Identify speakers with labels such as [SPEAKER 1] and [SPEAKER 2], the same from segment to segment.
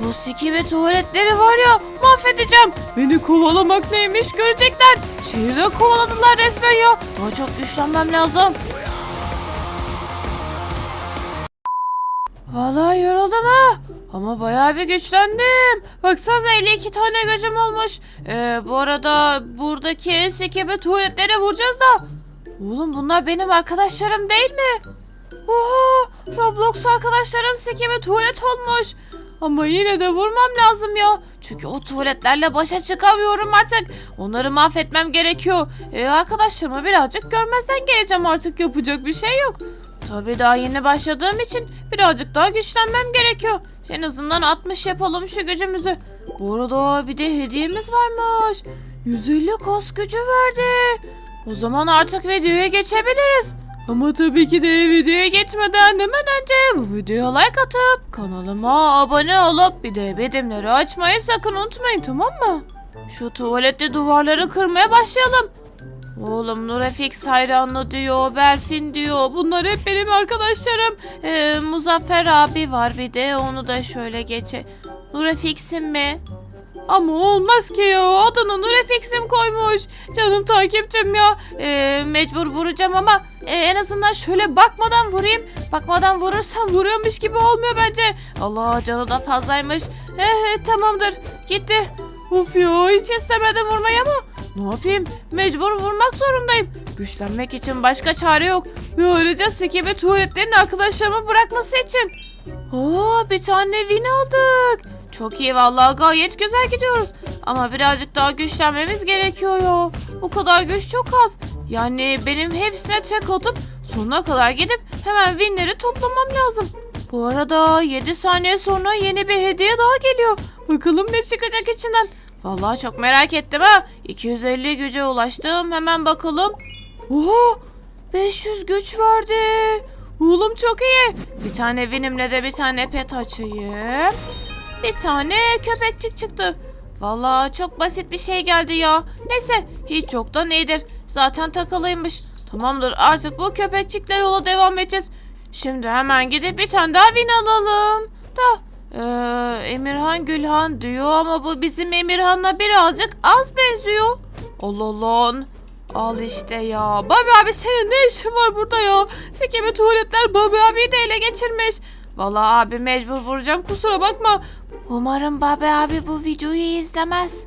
[SPEAKER 1] Bu sikibi tuvaletleri var ya mahvedeceğim. Beni kovalamak neymiş görecekler. Şehirde kovaladılar resmen ya. Daha çok güçlenmem lazım. Vallahi yoruldum ha. Ama bayağı bir güçlendim. Baksanıza 52 tane gücüm olmuş. Ee, bu arada buradaki sikibi tuvaletlere vuracağız da. Oğlum bunlar benim arkadaşlarım değil mi? Oha! Roblox arkadaşlarım sikibi tuvalet olmuş. Ama yine de vurmam lazım ya. Çünkü o tuvaletlerle başa çıkamıyorum artık. Onları mahvetmem gerekiyor. Ee, arkadaşlarımı birazcık görmezden geleceğim artık. Yapacak bir şey yok. Tabii daha yeni başladığım için birazcık daha güçlenmem gerekiyor. En azından 60 yapalım şu gücümüzü. Bu arada bir de hediyemiz varmış. 150 kas gücü verdi. O zaman artık videoya geçebiliriz. Ama tabii ki de videoya geçmeden hemen önce bu videoya like atıp kanalıma abone olup bir de bildirimleri açmayı sakın unutmayın tamam mı? Şu tuvaletli duvarları kırmaya başlayalım. Oğlum Nurefix hayranlı diyor, Berfin diyor. Bunlar hep benim arkadaşlarım. Ee, Muzaffer abi var bir de onu da şöyle geçe. Nurefix'im mi? Ama olmaz ki ya. Adını Nurefix'im koymuş. Canım takipçim ya. Ee, mecbur vuracağım ama e, en azından şöyle bakmadan vurayım. Bakmadan vurursam vuruyormuş gibi olmuyor bence. Allah canı da fazlaymış. Eh, tamamdır. Gitti. Uf ya hiç istemedim vurmayı ama ne yapayım? Mecbur vurmak zorundayım. Güçlenmek için başka çare yok. Ve ayrıca Sekibe tuvaletlerin arkadaşlarımı bırakması için. Oo bir tane win aldık. Çok iyi vallahi gayet güzel gidiyoruz. Ama birazcık daha güçlenmemiz gerekiyor ya. Bu kadar güç çok az. Yani benim hepsine tek atıp sonuna kadar gidip hemen winleri toplamam lazım. Bu arada 7 saniye sonra yeni bir hediye daha geliyor. Bakalım ne çıkacak içinden. Vallahi çok merak ettim ha. 250 güce ulaştım. Hemen bakalım. Oha! 500 güç verdi. Oğlum çok iyi. Bir tane Winim'le de bir tane pet açayım. Bir tane köpekçik çıktı. Vallahi çok basit bir şey geldi ya. Neyse hiç yoktan iyidir. Zaten takılıymış. Tamamdır artık bu köpekçikle yola devam edeceğiz. Şimdi hemen gidip bir tane daha win alalım. Da ee, Emirhan Gülhan diyor ama bu bizim Emirhan'la birazcık az benziyor. Allah Allah. Al işte ya. Babi abi senin ne işin var burada ya? Sikimi tuvaletler Babi abiyi de ele geçirmiş. Vallahi abi mecbur vuracağım kusura bakma. Umarım Babi abi bu videoyu izlemez.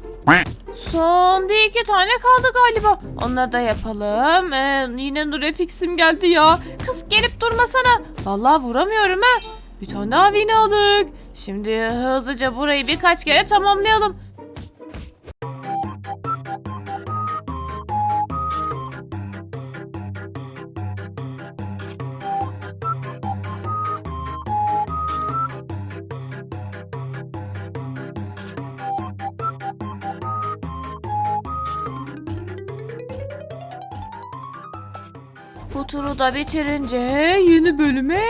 [SPEAKER 1] Son bir iki tane kaldı galiba. Onları da yapalım. Ee, yine Nurefix'im geldi ya. Kız gelip durmasana. Vallahi vuramıyorum ha. Bir tane daha win aldık. Şimdi hızlıca burayı birkaç kere tamamlayalım. Bu turu da bitirince yeni bölüme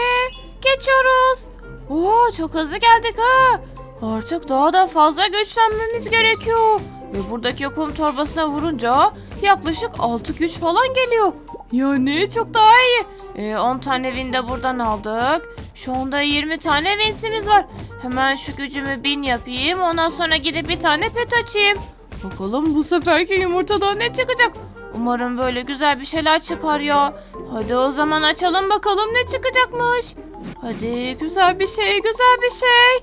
[SPEAKER 1] geçiyoruz. Oo çok hızlı geldik ha. Artık daha da fazla güçlenmemiz gerekiyor. Ve buradaki kum torbasına vurunca yaklaşık 6 güç falan geliyor. Yani çok daha iyi. Ee, 10 tane win de buradan aldık. Şu anda 20 tane winsimiz var. Hemen şu gücümü 1000 yapayım. Ondan sonra gidip bir tane pet açayım. Bakalım bu seferki yumurtadan ne çıkacak? Umarım böyle güzel bir şeyler çıkar ya. Hadi o zaman açalım bakalım ne çıkacakmış. Hadi güzel bir şey, güzel bir şey.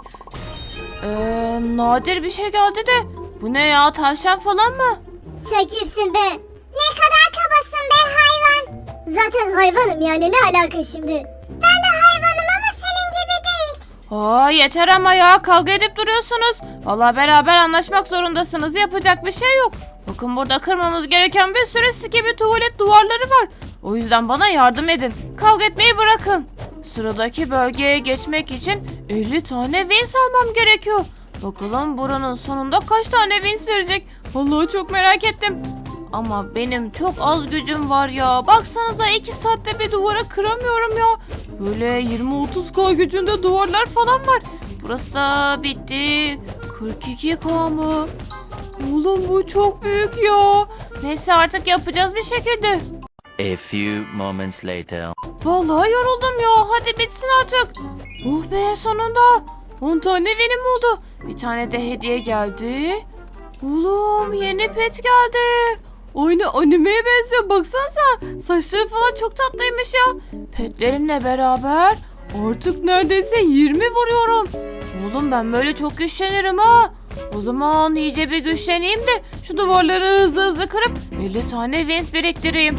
[SPEAKER 1] Ee, nadir bir şey geldi de. Bu ne ya tavşan falan mı?
[SPEAKER 2] Sen kimsin be? Ne kadar kabasın be hayvan. Zaten hayvanım yani ne alaka şimdi? Ben de hayvanım ama senin gibi değil.
[SPEAKER 1] Aa yeter ama ya kavga edip duruyorsunuz. Valla beraber anlaşmak zorundasınız. Yapacak bir şey yok. Bakın burada kırmamız gereken bir sürü gibi tuvalet duvarları var. O yüzden bana yardım edin. Kavga etmeyi bırakın. Sıradaki bölgeye geçmek için 50 tane wins almam gerekiyor. Bakalım buranın sonunda kaç tane wins verecek? Vallahi çok merak ettim. Ama benim çok az gücüm var ya. Baksanıza 2 saatte bir duvara kıramıyorum ya. Böyle 20-30k gücünde duvarlar falan var. Burası da bitti. 42k mı? Oğlum bu çok büyük ya. Neyse artık yapacağız bir şekilde.
[SPEAKER 3] A few moments later.
[SPEAKER 1] Vallahi yoruldum ya. Hadi bitsin artık. Oh be sonunda. 10 tane benim oldu. Bir tane de hediye geldi. Oğlum yeni pet geldi. Aynı animeye benziyor baksanıza. Saçları falan çok tatlıymış ya. Petlerimle beraber artık neredeyse 20 vuruyorum. Oğlum ben böyle çok güçlenirim ha. O zaman iyice bir güçleneyim de şu duvarları hızlı hızlı kırıp 50 tane wins biriktireyim.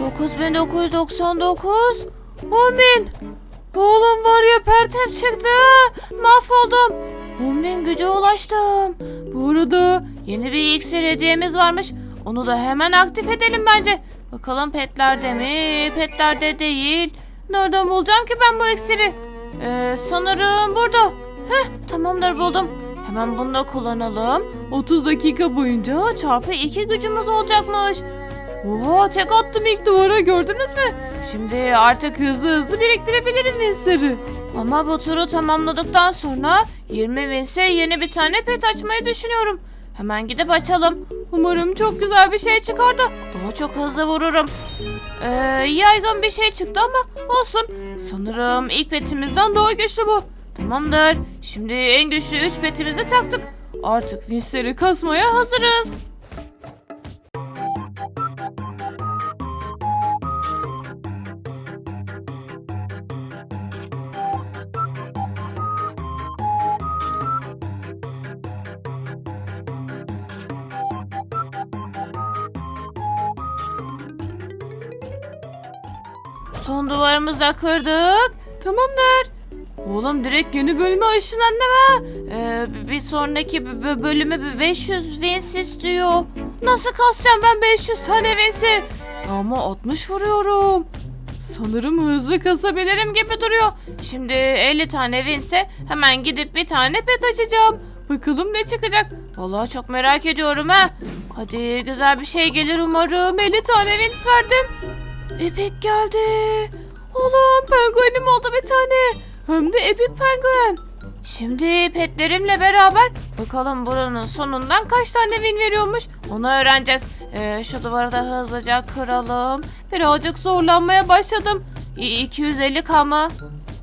[SPEAKER 1] 9999 10.000 Oğlum var ya pertem çıktı. Mahvoldum. 10.000 güce ulaştım. Bu arada yeni bir iksir hediyemiz varmış. Onu da hemen aktif edelim bence. Bakalım petlerde mi? Petlerde değil. Nereden bulacağım ki ben bu iksiri? Ee, sanırım burada. Heh tamamdır buldum. Hemen bunu da kullanalım. 30 dakika boyunca çarpı 2 gücümüz olacakmış. Oha tek attım ilk duvara gördünüz mü? Şimdi artık hızlı hızlı biriktirebilirim winsleri. Ama bu turu tamamladıktan sonra 20 winse yeni bir tane pet açmayı düşünüyorum. Hemen gidip açalım. Umarım çok güzel bir şey çıkar da daha çok hızlı vururum. Ee, yaygın bir şey çıktı ama olsun. Sanırım ilk petimizden daha güçlü bu. Tamamdır. Şimdi en güçlü 3 petimizi taktık. Artık winsleri kasmaya hazırız. Son duvarımızı da kırdık. Tamamdır. Oğlum direkt yeni bölüme ışınlandım ha. Ee, bir sonraki b- b- bölüme b- 500 wins istiyor. Nasıl kasacağım ben 500 tane wins'i? Ama 60 vuruyorum. Sanırım hızlı kasabilirim gibi duruyor. Şimdi 50 tane wins'e hemen gidip bir tane pet açacağım. Bakalım ne çıkacak. Vallahi çok merak ediyorum ha. Hadi güzel bir şey gelir umarım. 50 tane wins verdim. Epik geldi. Oğlum penguenim oldu bir tane. Hem de epik penguen. Şimdi petlerimle beraber bakalım buranın sonundan kaç tane win veriyormuş onu öğreneceğiz. Ee, şu duvarı da hızlıca kıralım. Birazcık zorlanmaya başladım. İ- 250 kalma.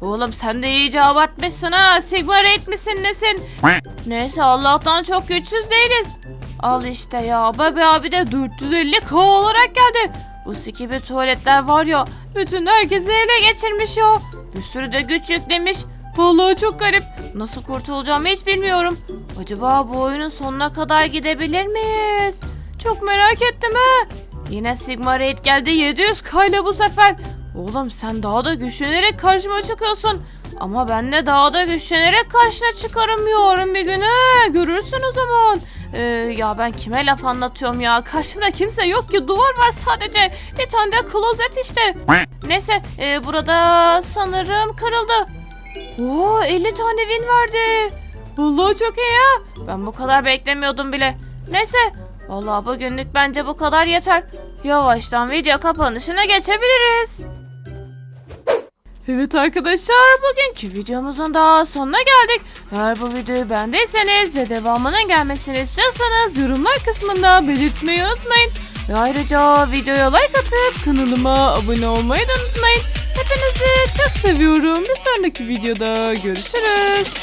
[SPEAKER 1] Oğlum sen de iyice abartmışsın ha. Sigma raid misin nesin? Neyse Allah'tan çok güçsüz değiliz. Al işte ya. Babi abi de 450k olarak geldi. Bu sikibi tuvaletler var ya. Bütün herkesi ele geçirmiş ya. Bir sürü de güç yüklemiş. Vallahi çok garip. Nasıl kurtulacağımı hiç bilmiyorum. Acaba bu oyunun sonuna kadar gidebilir miyiz? Çok merak ettim ha. Yine Sigma Raid geldi 700k ile bu sefer. Oğlum sen daha da güçlenerek karşıma çıkıyorsun. Ama ben de daha da güçlenerek karşına çıkarım yarın bir gün he. Görürsün o zaman. Ee, ya ben kime laf anlatıyorum ya? Karşımda kimse yok ki. Duvar var sadece. Bir tane de klozet işte. Neyse e, burada sanırım kırıldı. Oo 50 tane win verdi. Vallahi çok iyi ya. Ben bu kadar beklemiyordum bile. Neyse. Vallahi bugünlük bence bu kadar yeter. Yavaştan video kapanışına geçebiliriz. Evet arkadaşlar bugünkü videomuzun daha sonuna geldik. Eğer bu videoyu beğendiyseniz ve devamının gelmesini istiyorsanız yorumlar kısmında belirtmeyi unutmayın. Ve ayrıca videoya like atıp kanalıma abone olmayı da unutmayın. Hepinizi çok seviyorum. Bir sonraki videoda görüşürüz.